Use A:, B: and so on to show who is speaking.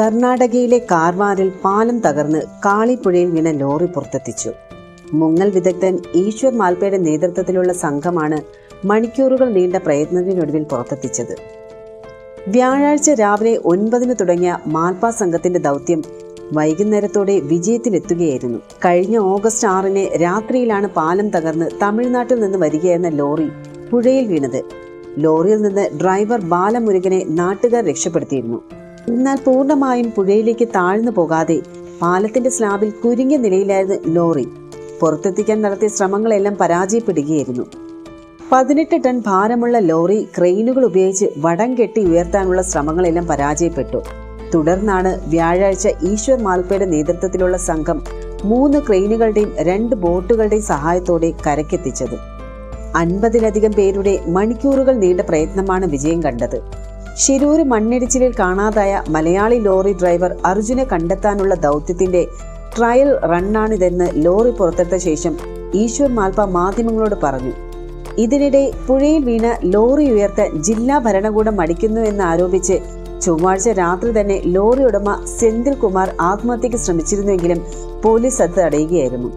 A: കർണാടകയിലെ കാർവാറിൽ പാലം തകർന്ന് കാളിപ്പുഴയിൽ വീണ ലോറി പുറത്തെത്തിച്ചു. മുങ്ങൽ വിദഗ്ധൻ ഈശ്വർ മാൽപ്പയുടെ നേതൃത്വത്തിലുള്ള സംഘമാണ് മണിക്കൂറുകൾ നീണ്ട പ്രയത്നത്തിനൊടുവിൽ പുറത്തെത്തിച്ചത്. വ്യാഴാഴ്ച രാവിലെ ഒൻപതിന് തുടങ്ങിയ മാൽപ്പ സംഘത്തിന്റെ ദൗത്യം വൈകുന്നേരത്തോടെ വിജയത്തിലെത്തുകയായിരുന്നു. കഴിഞ്ഞ ഓഗസ്റ്റ് ആറിന് രാത്രിയിലാണ് പാലം തകർന്ന് തമിഴ്നാട്ടിൽ നിന്ന് വരികയായിരുന്ന ലോറി പുഴയിൽ വീണത്. ലോറിയിൽ നിന്ന് ഡ്രൈവർ ബാലമുരുകനെ നാട്ടുകാർ രക്ഷപ്പെടുത്തിയിരുന്നു. എന്നാൽ പൂർണമായും പുഴയിലേക്ക് താഴ്ന്നു പോകാതെ പാലത്തിന്റെ സ്ലാബിൽ കുരുങ്ങിയ നിലയിലായിരുന്നു ലോറി. പുറത്തെത്തിക്കാൻ നടത്തിയ ശ്രമങ്ങളെല്ലാം പരാജയപ്പെടുകയായിരുന്നു. പതിനെട്ട് ടൺ ഭാരമുള്ള ലോറി ക്രെയിനുകൾ ഉപയോഗിച്ച് വടം കെട്ടി ഉയർത്താനുള്ള ശ്രമങ്ങളെല്ലാം പരാജയപ്പെട്ടു. തുടർന്നാണ് വ്യാഴാഴ്ച ഈശ്വർ മാൽപ്പയുടെ നേതൃത്വത്തിലുള്ള സംഘം മൂന്ന് ക്രെയിനുകളുടെയും രണ്ട് ബോട്ടുകളുടെയും സഹായത്തോടെ കരക്കെത്തിച്ചത് അൻപതിലധികം പേരുടെ മണിക്കൂറുകൾ നീണ്ട പ്രയത്നമാണ് വിജയം കണ്ടത്. ശിരൂര് മണ്ണിടിച്ചിലിൽ കാണാതായ മലയാളി ലോറി ഡ്രൈവർ അർജുനെ കണ്ടെത്താനുള്ള ദൗത്യത്തിന്റെ ട്രയൽ റണ്ണാണിതെന്ന് ലോറി പുറത്തെടുത്ത ശേഷം ഈശ്വർ മാൽപ്പ മാധ്യമങ്ങളോട് പറഞ്ഞു. ഇതിനിടെ പുഴയിൽ വീണ ലോറി ഉയർത്ത് ജില്ലാ ഭരണകൂടം മടിക്കുന്നു എന്ന് ആരോപിച്ച് ചൊവ്വാഴ്ച രാത്രി തന്നെ ലോറി ഉടമ സെന്തിൽ കുമാർ ആത്മഹത്യക്ക് ശ്രമിച്ചിരുന്നുവെങ്കിലും പോലീസ് അത് തടയുകയായിരുന്നു.